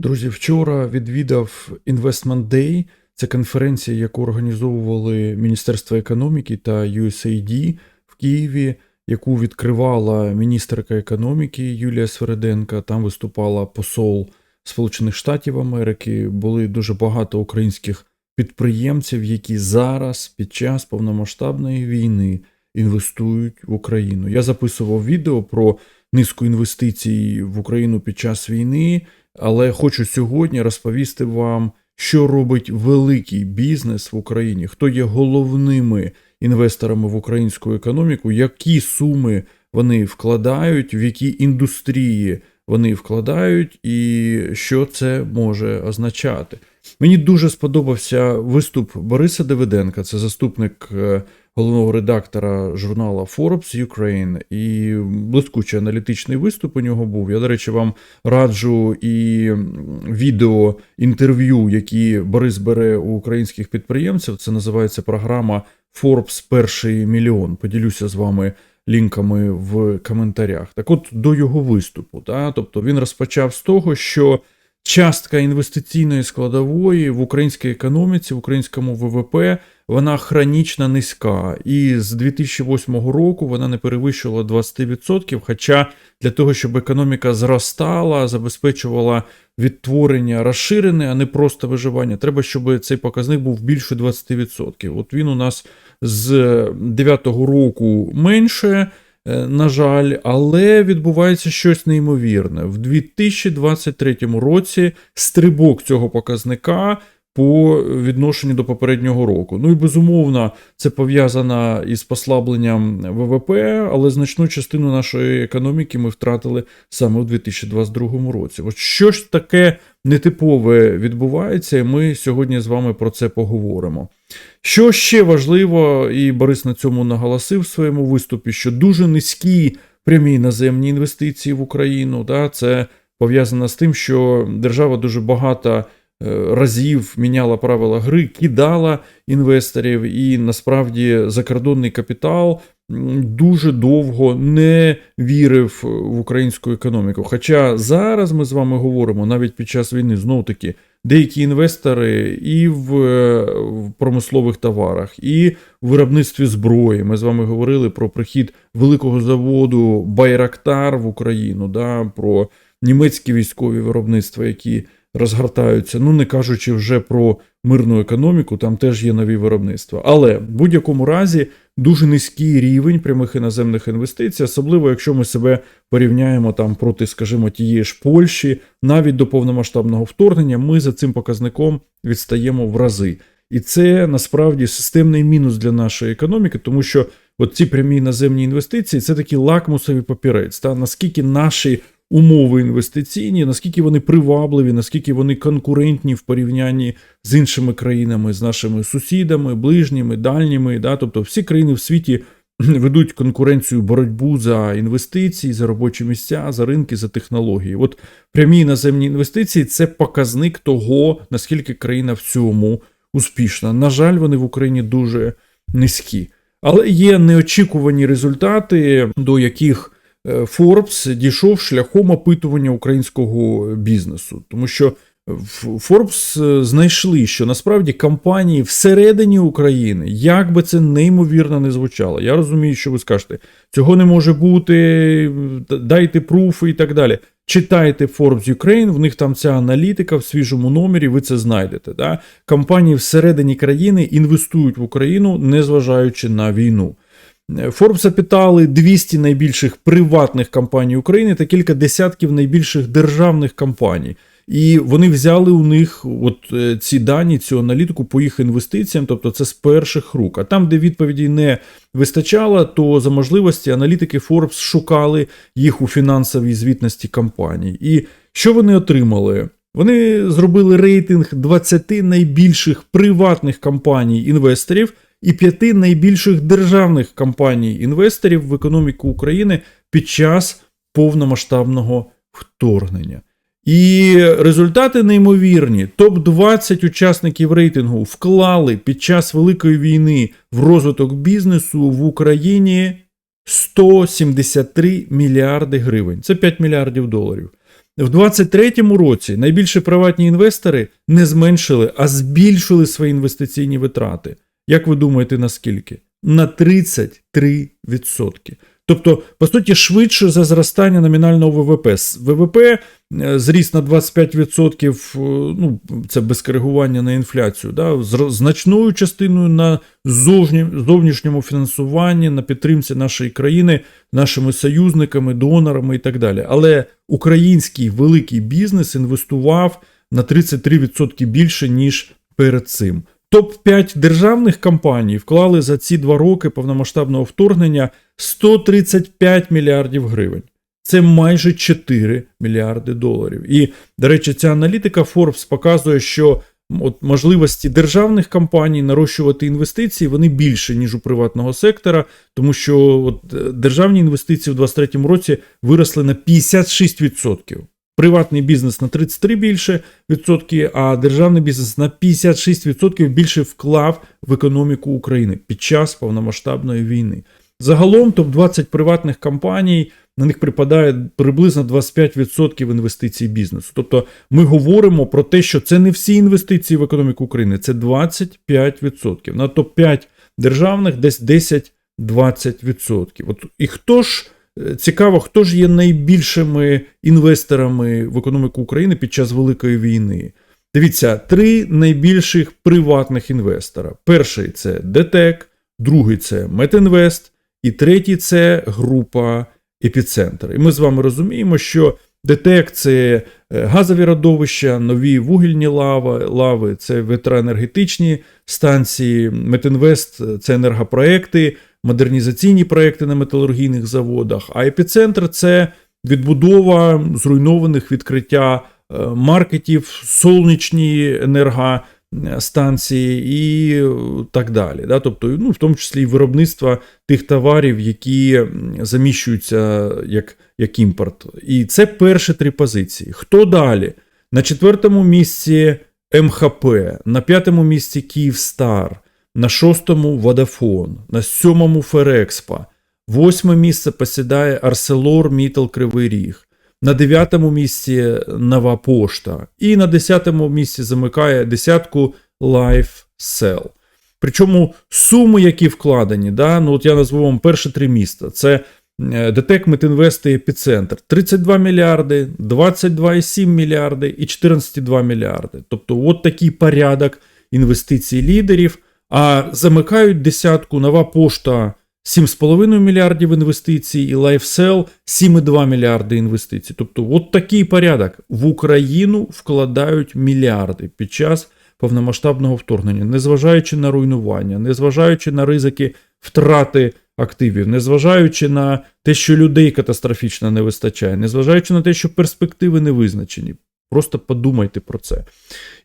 Друзі, вчора відвідав Investment Day. Це конференція, яку організовували Міністерство економіки та USAID в Києві, яку відкривала міністерка економіки Юлія Свереденка. Там виступала посол Сполучених Штатів Америки. Були дуже багато українських підприємців, які зараз під час повномасштабної війни інвестують в Україну. Я записував відео про низку інвестицій в Україну під час війни. Але хочу сьогодні розповісти вам, що робить великий бізнес в Україні, хто є головними інвесторами в українську економіку, які суми вони вкладають, в які індустрії вони вкладають, і що це може означати. Мені дуже сподобався виступ Бориса Давиденка, це заступник е, головного редактора журнала Forbes Ukraine, і блискучий аналітичний виступ у нього був. Я, до речі, вам раджу і відео інтерв'ю, які Борис бере у українських підприємців. Це називається програма Forbes Перший мільйон. Поділюся з вами. Лінками в коментарях. Так от до його виступу. Та? Тобто він розпочав з того, що частка інвестиційної складової в українській економіці, в українському ВВП, вона хронічно низька. І з 2008 року вона не перевищувала 20%. Хоча для того, щоб економіка зростала, забезпечувала відтворення розширене, а не просто виживання, треба, щоб цей показник був більше 20%. От він у нас з 2009 року менше. Е, на жаль, але відбувається щось неймовірне. В 2023 році стрибок цього показника по відношенню до попереднього року. Ну і безумовно, це пов'язано із послабленням ВВП, але значну частину нашої економіки ми втратили саме у 2022 році. От що ж таке нетипове відбувається, і ми сьогодні з вами про це поговоримо. Що ще важливо, і Борис на цьому наголосив в своєму виступі, що дуже низькі прямі іноземні інвестиції в Україну, да, це пов'язано з тим, що держава дуже багато Е, разів міняла правила гри, кидала інвесторів, і насправді закордонний капітал дуже довго не вірив в українську економіку. Хоча зараз ми з вами говоримо навіть під час війни знов таки. Деякі інвестори і в, в промислових товарах, і в виробництві зброї. Ми з вами говорили про прихід великого заводу Байрактар в Україну, да, про німецькі військові виробництва, які розгортаються, ну не кажучи вже про мирну економіку, там теж є нові виробництва. Але в будь-якому разі дуже низький рівень прямих іноземних інвестицій, особливо якщо ми себе порівняємо там проти, скажімо, тієї ж Польщі, навіть до повномасштабного вторгнення, ми за цим показником відстаємо в рази. І це насправді системний мінус для нашої економіки, тому що от ці прямі іноземні інвестиції це такі лакмусові папірець, та наскільки наші умови інвестиційні, наскільки вони привабливі, наскільки вони конкурентні в порівнянні з іншими країнами, з нашими сусідами, ближніми, дальніми. Да? Тобто всі країни в світі ведуть конкуренцію боротьбу за інвестиції, за робочі місця, за ринки, за технології. От прямі іноземні інвестиції це показник того, наскільки країна в цьому успішна. На жаль, вони в Україні дуже низькі. Але є неочікувані результати, до яких Forbes дійшов шляхом опитування українського бізнесу, тому що Forbes е, знайшли, що насправді компанії всередині України, як би це неймовірно не звучало. Я розумію, що ви скажете, цього не може бути, дайте пруфи і так далі. Читайте Forbes Ukraine, в них там ця аналітика в свіжому номері, ви це знайдете. Да? Компанії всередині країни інвестують в Україну, незважаючи на війну. Forbes опитали 200 найбільших приватних компаній України та кілька десятків найбільших державних компаній. І вони взяли у них от е, ці дані, цю аналітику по їх інвестиціям, тобто це з перших рук. А там, де відповіді не вистачало, то за можливості аналітики Forbes шукали їх у фінансовій звітності компаній. І що вони отримали? Вони зробили рейтинг 20 найбільших приватних компаній інвесторів і п'яти найбільших державних компаній-інвесторів в економіку України під час повномасштабного вторгнення. І результати неймовірні. Топ-20 учасників рейтингу вклали під час Великої війни в розвиток бізнесу в Україні 173 мільярди гривень. Це 5 мільярдів доларів. в 23-му році найбільше приватні інвестори не зменшили, а збільшили свої інвестиційні витрати. Як ви думаєте, наскільки? На 33%. Тобто, по суті, швидше за зростання номінального ВВП. ВВП е, зріс на 25%, е, ну, це без коригування на інфляцію, да, зро- значною частиною на зовнішньому фінансуванні, на підтримці нашої країни, нашими союзниками, донорами і так далі. Але український великий бізнес інвестував на 33% більше, ніж перед цим. Топ-5 державних компаній вклали за ці два роки повномасштабного вторгнення 135 мільярдів гривень. Це майже 4 мільярди доларів. І, до речі, ця аналітика Forbes показує, що от можливості державних компаній нарощувати інвестиції вони більше, ніж у приватного сектора, тому що от, е, державні інвестиції в 2023 році виросли на 56%. Приватний бізнес на 33 більше відсотки, а державний бізнес на 56% більше вклав в економіку України під час повномасштабної війни. Загалом топ-20 приватних компаній на них припадає приблизно 25% інвестицій бізнесу. Тобто ми говоримо про те, що це не всі інвестиції в економіку України, це 25%. На топ-5 державних десь 10-20%. От і хто ж цікаво, хто ж є найбільшими інвесторами в економіку України під час Великої війни? Дивіться, три найбільших приватних інвестора. Перший це ДТЕК, другий це Метінвест, і третій це група Епіцентр. І ми з вами розуміємо, що ДТЕК це е, газові родовища, нові вугільні лави, лави це ветроенергетичні станції, Метінвест це енергопроекти, модернізаційні проекти на металургійних заводах. А епіцентр це відбудова зруйнованих відкриття е, маркетів, сонячні енергостанції і е, так далі. Да? Тобто, ну, в тому числі і виробництва тих товарів, які заміщуються як, як імпорт. І це перші три позиції. Хто далі? На четвертому місці МХП, на п'ятому місці Київстар, на шостому Водафон, на сьомому Ферекспа, восьме місце посідає Арселор Мітал Кривий Ріг. На дев'ятому місці Нова Пошта. І на десятому місці замикає десятку LifeSell. Причому суми, які вкладені, да, ну от я назву вам перші три міста. Це е, ДТЕК, Метінвест і Епіцентр. 32 мільярди, 22,7 мільярди і 14,2 мільярди. Тобто, от такий порядок інвестицій лідерів. А замикають десятку нова пошта 7,5 мільярдів інвестицій і LifeSell 7,2 мільярди інвестицій. Тобто, от такий порядок. В Україну вкладають мільярди під час повномасштабного вторгнення, незважаючи на руйнування, незважаючи на ризики втрати активів, незважаючи на те, що людей катастрофічно не вистачає, незважаючи на те, що перспективи не визначені. Просто подумайте про це.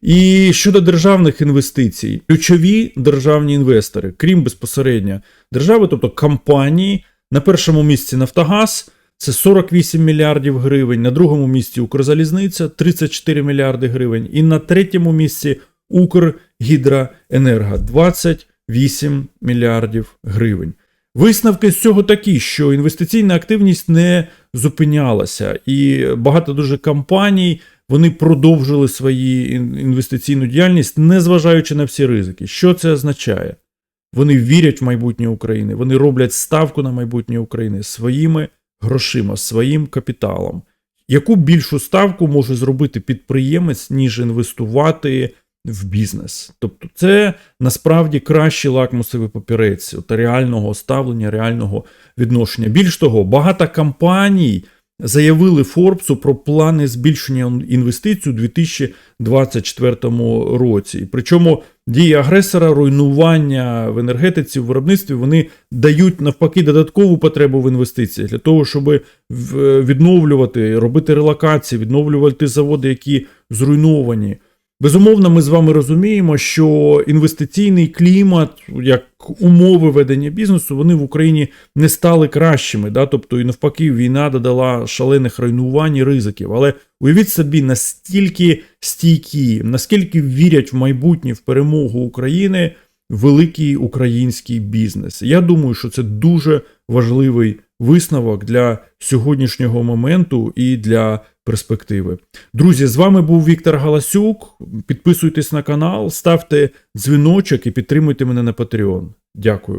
І щодо державних інвестицій, ключові державні інвестори, крім безпосередньо держави, тобто компанії, на першому місці Нафтогаз. Це 48 мільярдів гривень, на другому місці Укрзалізниця 34 мільярди гривень, і на третьому місці Укргідроенерго 28 мільярдів гривень. Висновки з цього такі, що інвестиційна активність не зупинялася, і багато дуже компаній вони продовжили свою інвестиційну діяльність, незважаючи на всі ризики. Що це означає? Вони вірять в майбутнє України, вони роблять ставку на майбутнє України своїми грошима, своїм капіталом. Яку більшу ставку може зробити підприємець, ніж інвестувати в бізнес? Тобто, це насправді кращий лакмусовий папірець от реального ставлення, реального відношення. Більш того, багато компаній заявили Форбсу про плани збільшення інвестицій у 2024 році. Причому дії агресора, руйнування в енергетиці, в виробництві вони дають навпаки додаткову потребу в інвестиціях для того, щоб в- відновлювати, робити релокації, відновлювати заводи, які зруйновані. Безумовно, ми з вами розуміємо, що інвестиційний клімат, як умови ведення бізнесу, вони в Україні не стали кращими. Да? Тобто, і навпаки, війна додала шалених руйнувань і ризиків. Але уявіть собі, настільки стійкі, наскільки вірять в майбутнє в перемогу України великий український бізнес. Я думаю, що це дуже важливий висновок для сьогоднішнього моменту і для перспективи. Друзі, з вами був Віктор Галасюк. Підписуйтесь на канал, ставте дзвіночок і підтримуйте мене на Patreon. Дякую.